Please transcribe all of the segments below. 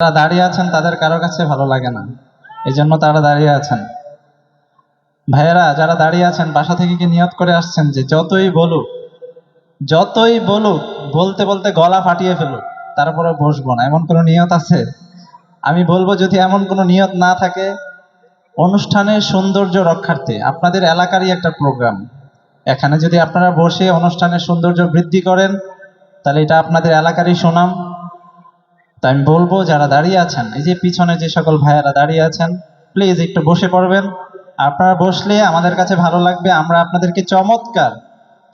যারা দাঁড়িয়ে আছেন, তাদের কারও কাছে ভালো লাগে না। এই জন্য তারা দাঁড়িয়ে আছেন। ভাইয়েরা, যারা দাঁড়িয়ে আছেন, বাসা থেকে কি নিয়ত করে আসছেন যে যতই বলুক যতই বলুক, বলতে বলতে গলা ফাটিয়ে ফেলুক তারপরে বসবো না। এমন কোনো নিয়ত আছে? আমি বলব, যদি এমন কোনো নিয়ত না থাকে, অনুষ্ঠানের সৌন্দর্য রক্ষার্থে, আপনাদের এলাকারই একটা প্রোগ্রাম। এখানে যদি আপনারা বসে অনুষ্ঠানের সৌন্দর্য বৃদ্ধি করেন, তাহলে এটা আপনাদের এলাকারই সুনাম। তো আমি বলব যারা দাঁড়িয়ে আছেন, এই যে পিছনে যে সকল ভাইয়েরা দাঁড়িয়ে আছেন প্লিজ একটু বসে পড়বেন। আপনারা বসলে আমাদের কাছে ভালো লাগবে, আমরা আপনাদেরকে চমৎকার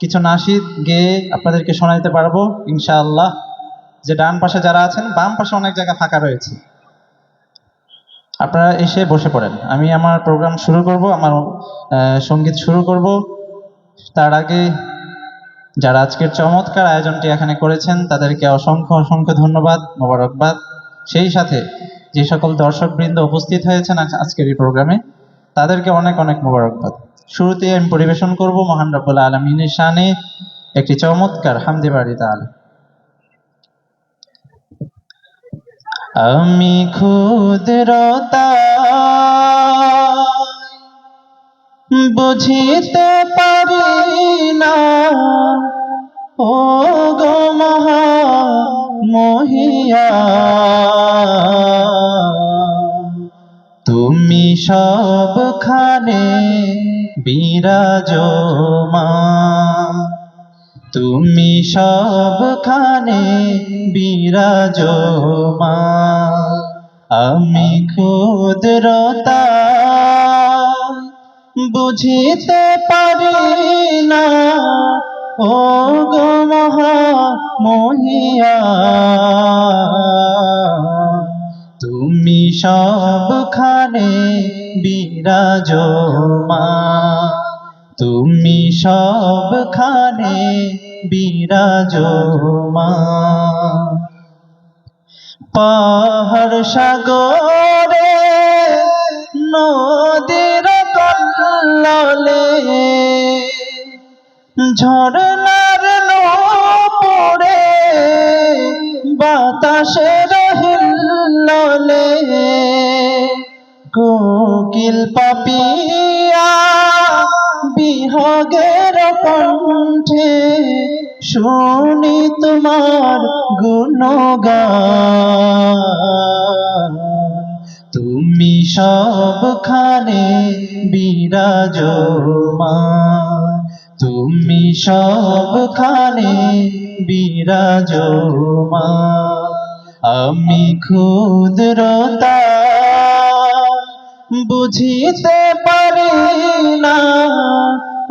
কিছু নাসিদ গেয়ে আপনাদেরকে শোনাইতে পারব, ইনশাআল্লাহ। যে ডান পাশে যারা আছেন, বাম পাশে অনেক জায়গা ফাঁকা রয়েছে। আপনারা এসে বসে পড়েন। আমি আমার প্রোগ্রাম শুরু করব, আমার সংগীত শুরু করব। তার আগে যারা আজকের চমৎকার আয়োজনটি এখানে করেছেন, তাদেরকে অসংখ্য অসংখ্য ধন্যবাদ, মোবারকবাদ। সেই সাথে যে সকল দর্শকবৃন্দ উপস্থিত হয়েছেন আজকের এই প্রোগ্রামে, তাদেরকে অনেক অনেক মোবারকবাদ। শুরুতে আমি পরিবেশন করব মহান রব্বুল আলমিনের শানে একটি চমৎকার হামদি বাড়ি তাল। আমি ক্ষুদ্রতা বুঝিতে পারি না তুমি সব সবখানে বিরাজমা তুমি সব সবখানে বিরাজমা আমি ক্ষুদ্রতা বুঝিতে পারি না। ও গো মহা মহিয়া সবখানে বিরাজমা তুমি সবখানে বিরাজমা পাহাড় সাগরে নদীর কল্ললে ঝরনার কোকিল পাপিয়া, বিহগের কণ্ঠে শুনি তোমার গুণগান। তুমি সবখানে বিরাজমা তুমি সবখানে বিরাজমা আমি ক্ষুদ্রতা বুঝিতে পারি না।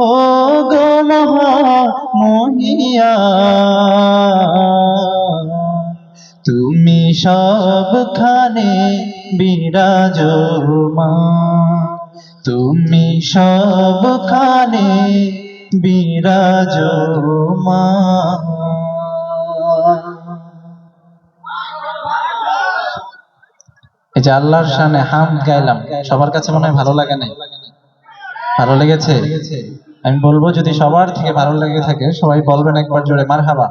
ও গো মহা তুমি সবখানে বিরাজমা তুমি সবখানে বিরাজমা এই যে আল্লাহর সামনে হাম গাইলাম, সবার কাছে মনে হয় ভালো লাগে নাই? ভালো লেগেছে? আমি বলব যদি সবার থেকে ভালো লেগে থাকে, সবাই বলবেন একবার জোরে মার হাবা